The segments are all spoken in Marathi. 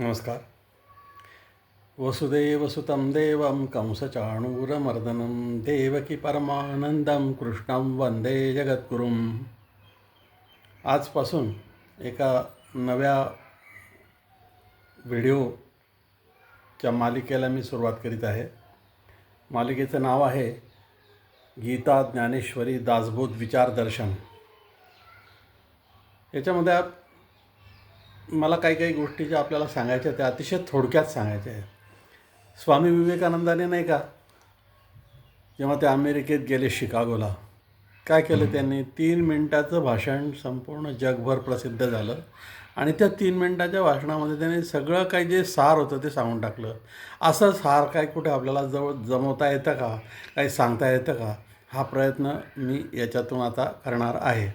नमस्कार. वसुदेवसुतं देवं कंसचाणूरमर्दनं देवकी परमानंदं कृष्णं वंदे जगद्गुरुं आजपासून एका नव्या व्हिडिओच्या मालिकेला मी सुरुवात करीत आहे. मालिकेचं नाव आहे गीता ज्ञानेश्वरी दासबोध विचारदर्शन याच्यामध्ये आप- मला काही काही गोष्टी ज्या आपल्याला सांगायच्या त्या अतिशय थोडक्यात सांगायच्या आहेत. स्वामी विवेकानंदाने नाही का जेव्हा ते अमेरिकेत गेले शिकागोला काय केलं त्यांनी? तीन मिनटाचं भाषण संपूर्ण जगभर प्रसिद्ध झालं आणि त्या तीन मिनटाच्या भाषणामध्ये त्यांनी सगळं काही जे सार होतं ते सांगून टाकलं. असं सार काय कुठे आपल्याला जवळ जमवता येतं का? काही सांगता येतं का? हा प्रयत्न मी याच्यातून आता करणार आहे.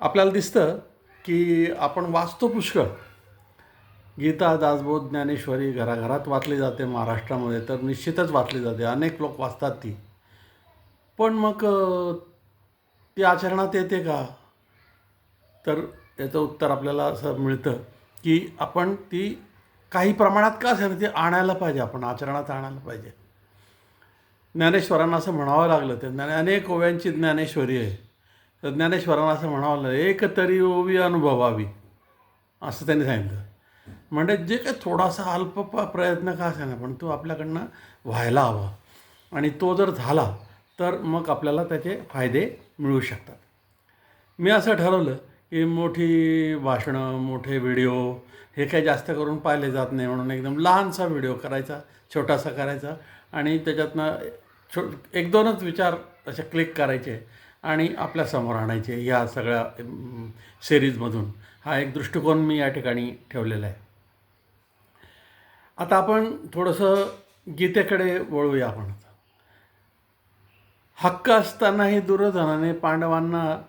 आपल्याला दिसतं की आपण वाचतो पुष्कळ. गीता दासबोध ज्ञानेश्वरी घराघरात वाचली जाते महाराष्ट्रामध्ये तर निश्चितच वाचली जाते. अनेक लोक वाचतात ती. पण मग ती आचरणात येते का? तर याचं उत्तर आपल्याला असं मिळतं की आपण ती काही प्रमाणात का असेल ती आणायला पाहिजे? आपण आचरणात आणायला पाहिजे. ज्ञानेश्वरांना असं म्हणावं लागलं ते ज्ञाने अनेक ओव्यांची ज्ञानेश्वरी आहे तर ज्ञानेश्वरांना असं म्हणावं एक तरी ओवी अनुभवावी. असं त्यांनी सांगितलं. म्हणजे जे काही थोडासा अल्प प्रयत्न का असेना पण तो आपल्याकडनं व्हायला हवा. आणि तो जर झाला तर मग आपल्याला त्याचे फायदे मिळू शकतात. मी असं ठरवलं की मोठी भाषणं मोठे व्हिडिओ हे काही जास्त करून पाहिले जात नाही म्हणून एकदम लहानसा व्हिडिओ करायचा छोटासा करायचा. आणि त्याच्यातनं छो एक दोनच विचार असे क्लिक करायचे. आणि आपल्यासमोर आणायचे या सगळ्या सिरीजमधून हा एक दृष्टिकोन मी या ठिकाणी ठेवलेला आहे. आता आपण थोडंसं गीतेकडे वळूया आपण. आता हक्क असतानाही दुर्योधनाने पांडवांना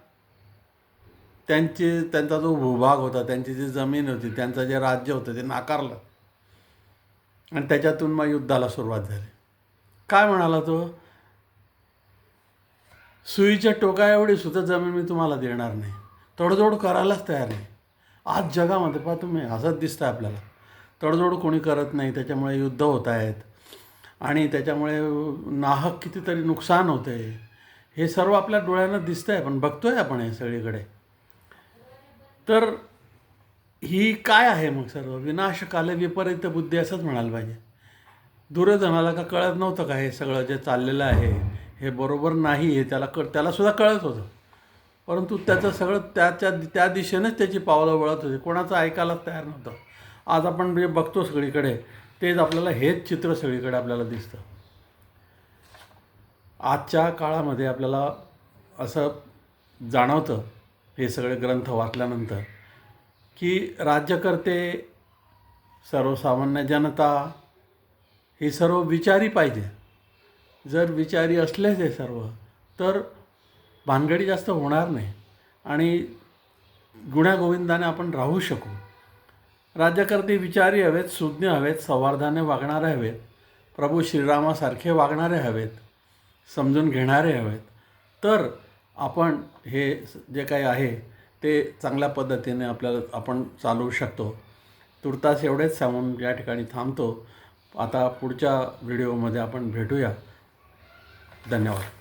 त्यांचे त्यांचा जो भूभाग होता त्यांची जी जमीन होती त्यांचं जे राज्य होतं ते नाकारलं. आणि त्याच्यातून मग युद्धाला सुरुवात झाली. काय म्हणाला तो? सुईच्या टोका एवढी सुद्धा जमीन मी तुम्हाला देणार नाही. तडजोड करायलाच तयार नाही. आज जगामध्ये पहा तुम्ही हसत दिसतं आपल्याला. तडजोड कोणी करत नाही त्याच्यामुळे युद्ध होत आहेत. आणि त्याच्यामुळे नाहक कितीतरी नुकसान होतं आहे. हे सर्व आपल्या डोळ्यांना दिसतं आहे पण आहे आपण हे सगळीकडे. तर ही काय आहे मग सर्व? विनाशकाले विपरीत बुद्धी असंच म्हणायला पाहिजे. दूरजणाला का कळत नव्हतं का हे सगळं जे चाललेलं आहे? हे बरोबर नाही हे त्याला क त्यालासुद्धा कळत होतं. परंतु त्याचं सगळं त्याच्या त्या दिशेनेच त्याची पावलं वळत होती. कोणाचं ऐकायलाच तयार नव्हतं. आज आपण जे बघतो सगळीकडे तेच आपल्याला हेच चित्र सगळीकडे आपल्याला दिसतं. आजच्या काळामध्ये आपल्याला असं जाणवतं हे सगळे ग्रंथ वाचल्यानंतर की राज्यकर्ते सर्वसामान्य जनता हे सर्व विचारी पाहिजे. जर विचारी असलेच हे सर्व तर भानगडी जास्त होणार नाही. आणि गुण्यागोविंदाने आपण राहू शकू. राज्यकर्ते विचारी हवेत सुज्ञ हवेत संवार्धाने वागणारे हवेत प्रभू श्रीरामासारखे वागणारे हवेत समजून घेणारे हवेत. तर आपण हे जे काही आहे ते चांगल्या पद्धतीने आपल्याला आपण चालवू शकतो. तुर्तास एवढेच सांगून या ठिकाणी थांबतो. आता पुढच्या व्हिडिओमध्ये आपण भेटूया. धन्यवाद.